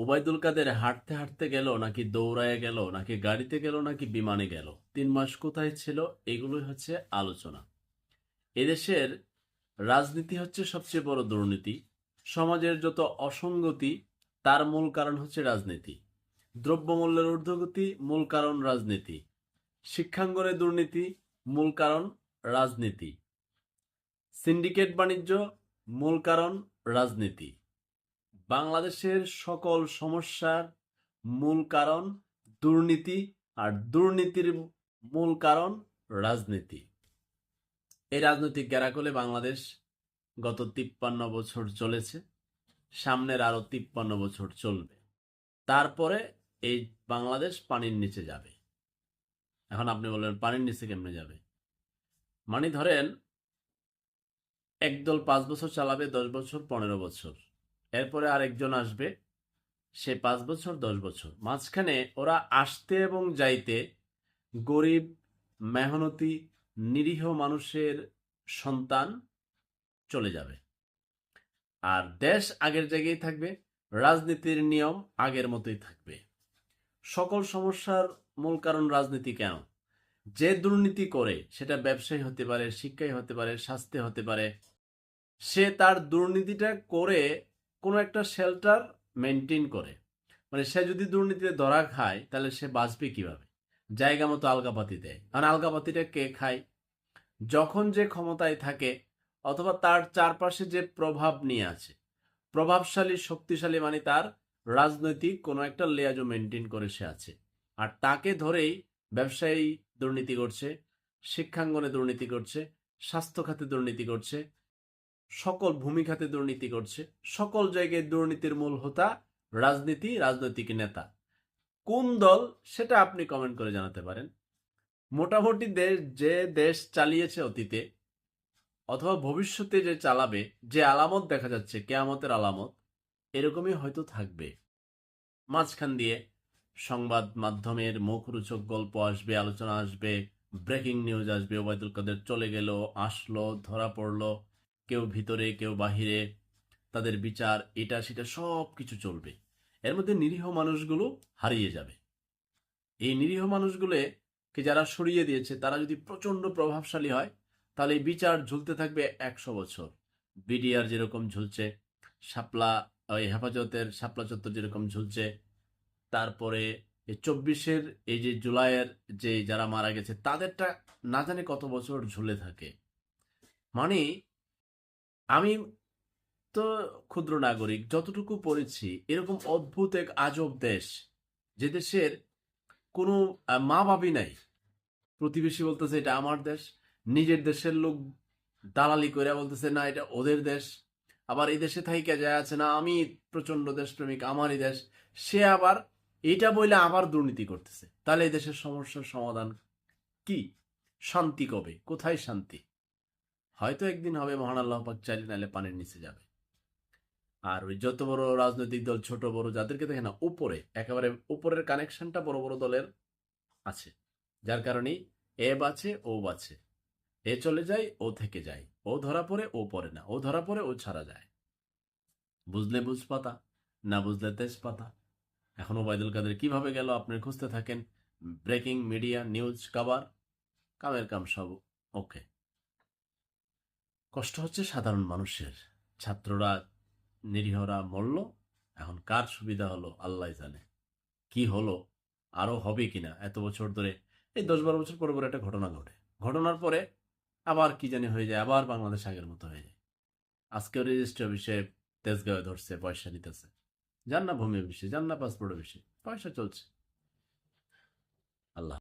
ওবায়দুল কাদের হাঁটতে হাঁটতে গেল, নাকি দৌড়ায় গেল, নাকি গাড়িতে গেল, নাকি বিমানে গেল? তিন মাস কোথায় ছিল? এগুলোই হচ্ছে আলোচনা। এদেশের রাজনীতি হচ্ছে সবচেয়ে বড় দুর্নীতি। সমাজের যত অসঙ্গতি, তার মূল কারণ হচ্ছে রাজনীতি। দ্রব্যমূল্যের ঊর্ধ্বগতি, মূল কারণ রাজনীতি। শিক্ষাঙ্গনে দুর্নীতি, মূল কারণ রাজনীতি। সিন্ডিকেট বাণিজ্য, মূল কারণ রাজনীতি। বাংলাদেশের সকল সমস্যার মূল কারণ দুর্নীতি আর দুর্নীতির মূল কারণ রাজনীতি। এই রাজনৈতিক গ্যারাকলে বাংলাদেশ গত তিপ্পান্ন বছর চলেছে, সামনের আরও তিপ্পান্ন বছর চলবে। তারপরে এই বাংলাদেশ পানির নিচে যাবে। এখন আপনি বলবেন পানির নিচে কেমনে যাবে? মানে ধরেন, একদল পাঁচ বছর চালাবে, দশ বছর, পনেরো বছর। এরপরে আরেকজন আসবে, সে পাঁচ বছর, দশ বছর। মাঝখানে ওরা আসতে এবং যাইতে গরিব, মেহনতি, নিরীহ মানুষের সন্তান চলে যাবে। আর দেশ আগের জায়গায় থাকবে, রাজনীতির নিয়ম আগের মতোই থাকবে। সকল সমস্যার মূল কারণ রাজনীতি কেন? যে দুর্নীতি করে, সেটা ব্যবসায়ী হতে পারে, শিক্ষাই হতে পারে স্বাস্থ্যে হতে পারে। সে তার দুর্নীতিটা করে কোনো একটা শেল্টার মেনটেন করে। মানে সে যদি দুর্নীতিতে ধরা খায়, তাহলে সে বাঁচবে কীভাবে? জায়গা মতো আলগাপাতি দেয়। কারণ আলগাপাতিটা কে খায়? যখন যে ক্ষমতায় থাকে, অথবা তার চারপাশে যে প্রভাব নিয়ে আছে, প্রভাবশালী, শক্তিশালী মানে তার রাজনৈতিক কোনো একটা লেয়াজও মেনটেন করে সে আছে। আর তাকে ধরেই ব্যবসায়ী দুর্নীতি করছে, শিক্ষাঙ্গনে দুর্নীতি করছে স্বাস্থ্য খাতে দুর্নীতি করছে সকল ভূমি খাতে দুর্নীতি করছে সকল জায়গায় দুর্নীতির মূল হোতা রাজনীতি, রাজনৈতিক নেতা। কোন দল, সেটা আপনি কমেন্ট করে জানাতে পারেন। মোটামুটি দেশ, যে দেশ চালিয়েছে অতীতে, অথবা ভবিষ্যতে যে চালাবে, যে আলামত দেখা যাচ্ছে, কেয়ামতের আলামত, এরকমই হয়তো থাকবে। মাঝখান দিয়ে সংবাদ মাধ্যমের মুখরোচক গল্প আসবে, আলোচনা আসবে ব্রেকিং নিউজ আসবে, ওবায়দুল কাদের চলে গেল, আসলো, ধরা পড়ল কেউ ভিতরে, কেউ বাহিরে, তাদের বিচার, এটা, সেটা সব কিছু চলবে। এর মধ্যে নিরীহ মানুষগুলো হারিয়ে যাবে। এই নিরীহ মানুষগুলোকে যারা সরিয়ে দিয়েছে, তারা যদি প্রচণ্ড প্রভাবশালী হয়, তাহলে এই বিচার ঝুলতে থাকবে একশো বছর। বিডিআর যেরকম ঝুলছে, শাপলা, ওই হেফাজতের শাপলা চত্বর যেরকম ঝুলছে, তারপরে চব্বিশের, এই যে জুলাইয়ের যে যারা মারা গেছে, তাদেরটা না জানে কত বছর ঝুলে থাকে। মানে আমি তো ক্ষুদ্র নাগরিক, যতটুকু পড়েছি, এরকম অদ্ভুত এক আজব দেশ, যে দেশের কোনো মা বাবি নাই। প্রতিবেশী বলতেছে, এটা আমার দেশ। নিজের দেশের লোক দালালি করে বলতেছে, না, এটা ওদের দেশ। আবার এই দেশে থাইকা যায় আছে, না, আমি প্রচণ্ড দেশপ্রেমিক, আমারই দেশ। সে আবার এটা বলে আবার দুর্নীতি করতেছে। তাহলে এই দেশের সমস্যার সমাধান কি? শান্তি কবে? কোথায় শান্তি? হয়তো একদিন হবে মহান আল্লাহ পাক চাইলে নাহলে পানির নিচে যাবে। আর ওই যত বড় রাজনৈতিক দল, ছোট, বড়, যাদেরকে দেখে না, উপরে, একেবারে উপরের কানেকশনটা বড় বড় দলের আছে। যার কারণে এ বাঁচে, ও বাঁচে। এ চলে যায়, ও থেকে যায়। ও ধরা পড়ে, ও পড়ে না। ও ধরা পড়ে, ও ছাড়া যায়। বুঝলে বুঝ পাতা না বুঝলে তেজ পাতা এখন ওবায়দুল কাদের কীভাবে গেল? আপনি খুঁজতে থাকেন। ব্রেকিং মিডিয়া, নিউজ, কাবার? কামের কাম সব ওকে কষ্ট হচ্ছে সাধারণ মানুষের। ছাত্ররা নিরীহরা মরল, এখন কার সুবিধা হলো আল্লাহ জানে। কি হলো, আরও হবে কিনা, এত বছর ধরে, এই দশ বারো বছর পরে পরে একটা ঘটনা ঘটে। ঘটনার পরে আবার কি জানি হয়ে যায়, আবার বাংলাদেশ আগের মতো হয়ে যায়। আজকেও রেজিস্ট্রি অফিসে তেজগাঁও ধরছে, পয়সা নিতেছে। যান না ভূমি অফিসে যান না পাসপোর্ট অফিসে, পয়সা চলছে। আল্লাহ।